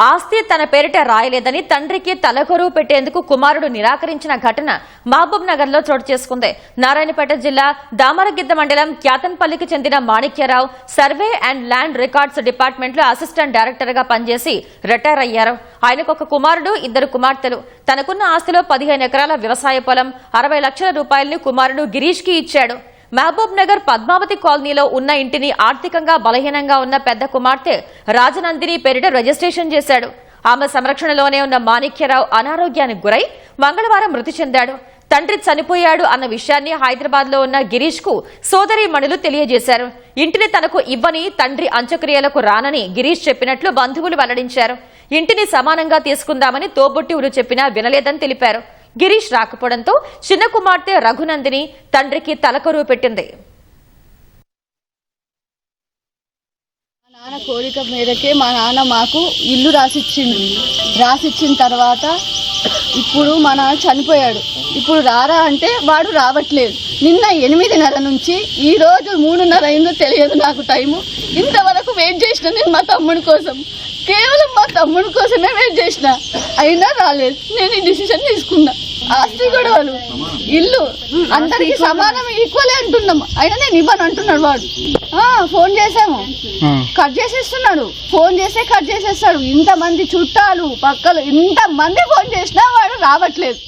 ఆస్తి తన పేరిట రాయలేదని తండ్రికి తలకొరువు పెట్టేందుకు కుమారుడు నిరాకరించిన ఘటన మహబూబ్ నగర్లో చోటు చేసుకుంది. నారాయణపేట జిల్లా దామరగిద్ద మండలం క్యాతన్పల్లికి చెందిన Manikyarao survey and land records డిపార్ట్మెంట్లో అసిస్టెంట్ డైరెక్టర్గా పనిచేసి రిటైర్ అయ్యారు. ఆయనకు ఒక కుమారుడు ఇద్దరు కుమార్తెలు. తనకున్న ఆస్తిలో పదిహేను ఎకరాల వ్యవసాయ పొలం అరవై లక్షల రూపాయల్ని కుమారుడు గిరీష్కి ఇచ్చాడు. మహబూబ్ నగర్ పద్మావతి కాలనీలో ఉన్న ఇంటిని ఆర్థికంగా బలహీనంగా ఉన్న పెద్ద కుమార్తె రాజనందిని పేరిట రిజిస్ట్రేషన్ చేశాడు. ఆమె సంరక్షణలోనే ఉన్న మాణిక్యరావు అనారోగ్యానికి గురై మంగళవారం మృతి చెందాడు. తండ్రి చనిపోయాడు అన్న విషయాన్ని హైదరాబాద్లో ఉన్న గిరీష్కు సోదరి మణులు తెలియజేశారు. ఇంటిని తనకు ఇవ్వని తండ్రి అంత్యక్రియలకు రానని గిరీష్ చెప్పినట్లు బంధువులు వెల్లడించారు. ఇంటిని సమానంగా తీసుకుందామని తోబుట్టివులు చెప్పినా వినలేదని తెలిపారు. గిరీష్ రాకపోవడంతో చిన్న కుమార్తె రఘునందిని తండ్రికి తలకరువు పెట్టింది. మా నాన్న కోరిక మేరకే మా నాన్న మాకు ఇల్లు రాసిచ్చిండు. రాసిచ్చిన తర్వాత ఇప్పుడు మా నాన్న చనిపోయాడు. ఇప్పుడు రారా అంటే వాడు రావట్లేదు. నిన్న ఎనిమిదిన్నర నుంచి ఈ రోజు మూడున్నర అయిందో తెలియదు నాకు టైము. ఇంతవరకు వెయిట్ చేసిన నేను మా తమ్ముడి కోసం. కేవలం మా తమ్ముడి కోసమే వెయిట్ చేసిన. అయినా రాలేదు. నేను ఈ డిసిషన్ తీసుకున్నా. ఆస్తి గొడవలు ఇల్లు అందరికి సమానం ఈక్వలే అంటున్నాం. అయినా నేను ఇవ్వను అంటున్నాడు వాడు. ఫోన్ చేసాము కట్ చేసేస్తున్నాడు. ఫోన్ చేస్తే కట్ చేసేస్తాడు. ఇంతమంది చుట్టాలు పక్కలు ఇంత మంది ఫోన్ చేసినా వాడు రావట్లేదు.